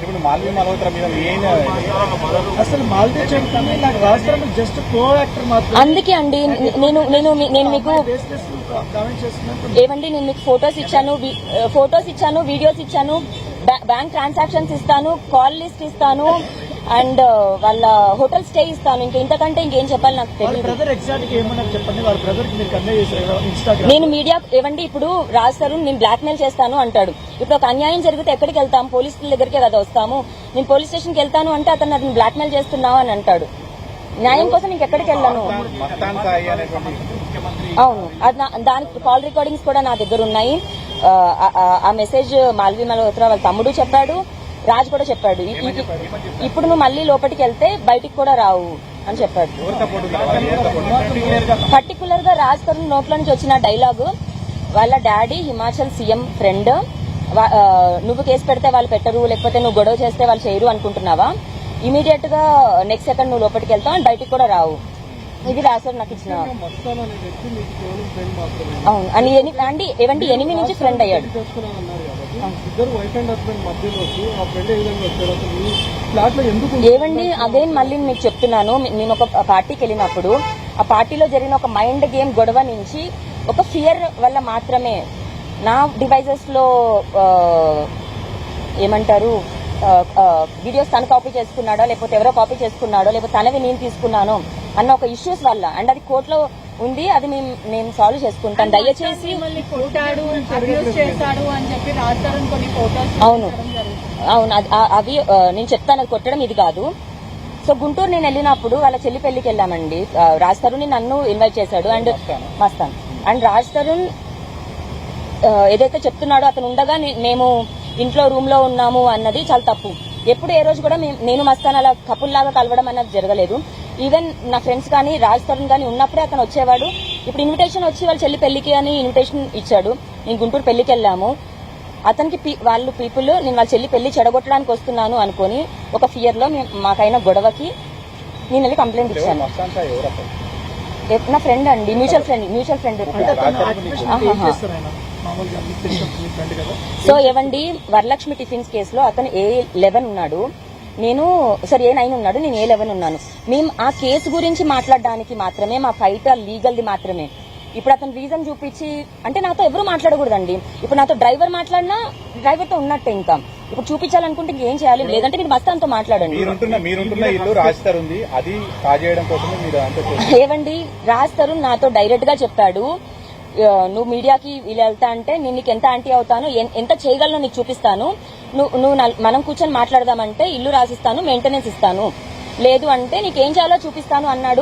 ఇప్పుడు మాల్వి మల్హోత్రా మీద మెయిన్ అసలు మాల్దీ చెప్తాను నాకు రాష్ట్రం జస్ట్ కో యాక్టర్ మాత్రం అందుకే అండి నేను నేను నేను మీకు ఏవండి నేను మీకు ఫొటోస్ ఇచ్చాను ఫొటోస్ ఇచ్చాను వీడియోస్ ఇచ్చాను బ్యా- బ్యాంక్ ట్రాన్సాక్షన్స్ ఇస్తాను కాల్ లిస్ట్ ఇస్తాను అండ్ వాళ్ళ హోటల్ స్టే ఇస్తాను. ఇంకా ఇంతకంటే ఇంకేం చెప్పాలి నాకు తెలియదు నేను మీడియా ఏవండి ఇప్పుడు రాస్తారు నేను బ్లాక్ మెయిల్ చేస్తాను అంటాడు. ఇప్పుడు ఒక అన్యాయం జరిగితే ఎక్కడికి వెళ్తాం? పోలీసుల దగ్గరికే కదా వస్తాము. నేను పోలీస్ స్టేషన్కి వెళ్తాను అంటే అతను అతను బ్లాక్ మెయిల్ చేస్తున్నావు అని అంటాడు. న్యాయం కోసం ఇంకెక్కడికి వెళ్ళను? అవును. అది దానికి కాల్ రికార్డింగ్స్ కూడా నా దగ్గర ఉన్నాయి. ఆ మెసేజ్ మాల్వి మల్హోత్రా వాళ్ళ తమ్ముడు చెప్పాడు. రాజ్ కూడా చెప్పాడు ఇప్పుడు నువ్వు మళ్ళీ లోపలికి వెళ్తే బయటికి కూడా రావు అని చెప్పాడు? పర్టికులర్గా రాజ్. తరుణ్ నోట్లో నుంచి వచ్చిన డైలాగ్ వాళ్ళ డాడీ హిమాచల్ సీఎం ఫ్రెండ్ నువ్వు కేసు పెడితే వాళ్ళు పెట్టరు లేకపోతే నువ్వు గొడవ చేస్తే వాళ్ళు చేయరు అనుకుంటున్నావా? ఇమీడియట్గా నెక్స్ట్ సెకండ్ నువ్వు లోపలికి వెళ్తావు అండ్ బయటికి కూడా రావు. ఇది రాశారు నాకు ఇచ్చిన అవును. అని ఎని- అండి ఏవండి ఎనిమిది నుంచి ఫ్రెండ్ అయ్యాడు. ఇద్దరు వైఫ్ అండ్ హస్బెండ్ మధ్యలో ఆ ఫ్రెండ్ ఏ విధంగా వచ్చారు? అసలు మీ ఫ్లాట్లో ఎందుకు ఏవండి అగైన్ మళ్ళీ మీకు చెప్తున్నాను. నేను ఒక పార్టీకి వెళ్ళినప్పుడు ఆ పార్టీలో జరిగిన ఒక మైండ్ గేమ్ గొడవ నుంచి ఒక ఫియర్ వల్ల మాత్రమే నా డివైజెస్లో ఏమంటారు వీడియోస్ తను కాపీ చేసుకున్నాడో లేకపోతే ఎవరో కాపీ చేసుకున్నాడో లేకపోతే తనవి నేను తీసుకున్నాను అన్న ఒక ఇష్యూస్ వల్ల అండ్ అది కోర్టులో ఉంది అది మేము నేను సాల్వ్ చేసుకుంటాను. దయచేసి మిమ్మల్ని కొట్టాడు అబ్యూస్ చేశాడు అని చెప్పి రాస్తారని కొన్ని ఫోటోస్ అవును. అవును అవి నేను చెప్తాను అది కొట్టడం ఇది కాదు. సో గుంటూరు నేను వెళ్ళినప్పుడు వాళ్ళ చెల్లి పెళ్ళికి వెళ్ళామండి. రాజ్ తరుణ్ నన్ను ఇన్వైట్ చేశాడు అండ్ మస్తాన్. అండ్ రాజ్ తరుణ్ ఏదైతే చెప్తున్నాడో అతను ఉండగా మేము ఇంట్లో రూమ్లో ఉన్నాము అన్నది చాలా తప్పు. ఎప్పుడు ఏ రోజు కూడా మేము- నేను మస్తాన్ అలా కపుల్ లాగా కలవడం అన్నది జరగలేదు. ఈవెన్ నా ఫ్రెండ్స్ కానీ రాజ్ తరుణ్ కానీ ఉన్నప్పుడే అతను వచ్చేవాడు. ఇప్పుడు ఇన్విటేషన్ వచ్చి వాళ్ళ చెల్లి పెళ్ళికి అని ఇన్విటేషన్ ఇచ్చాడు. నేను గుంటూరు పెళ్ళికి వెళ్ళాము. అతనికి వాళ్ళు పీపుల్ నేను వాళ్ళ చెల్లి పెళ్ళి చెడగొట్టడానికి వస్తున్నాను అనుకొని ఒక ఫియర్లో మాకైన గొడవకి నేను వెళ్ళి కంప్లైంట్ ఇచ్చాను. నా ఫ్రెండ్ అండి mutual friend mutual friend so ఏవండి వరలక్ష్మి టిఫిన్స్ కేసులో అతను ఏ లెవెన్ ఉన్నాడు. నేను సారీ ఏ నైన్ ఉన్నాడు నేను ఏ లెవెన్ ఉన్నాను. మేము ఆ కేసు గురించి మాట్లాడడానికి మాత్రమే మా ఫైట్ లీగల్ది మాత్రమే. ఇప్పుడు అతను రీజన్ చూపించి అంటే నాతో ఎవరు మాట్లాడకూడదండి. ఇప్పుడు నాతో డ్రైవర్ మాట్లాడినా డ్రైవర్తో ఉన్నట్టే ఇంకా. ఇప్పుడు చూపించాలనుకుంటే ఇంకేం చేయాలి? లేదంటే మీరు మస్తాన్తో మాట్లాడండి. ఏవండి రాజ్ తరుణ్ నాతో డైరెక్ట్గా చెప్పాడు. నువ్వు మీడియాకి వీళ్ళు వెళ్తా అంటే నేను నీకు ఎంత యాంటీ అవుతాను ఎంత చేయగలను నీకు చూపిస్తాను. నువ్వు నువ్వు మనం కూర్చొని మాట్లాడదామంటే ఇల్లు రాసిస్తాను మెయింటెనెన్స్ ఇస్తాను. లేదు అంటే నీకేం చేయాలో చూపిస్తాను అన్నాడు.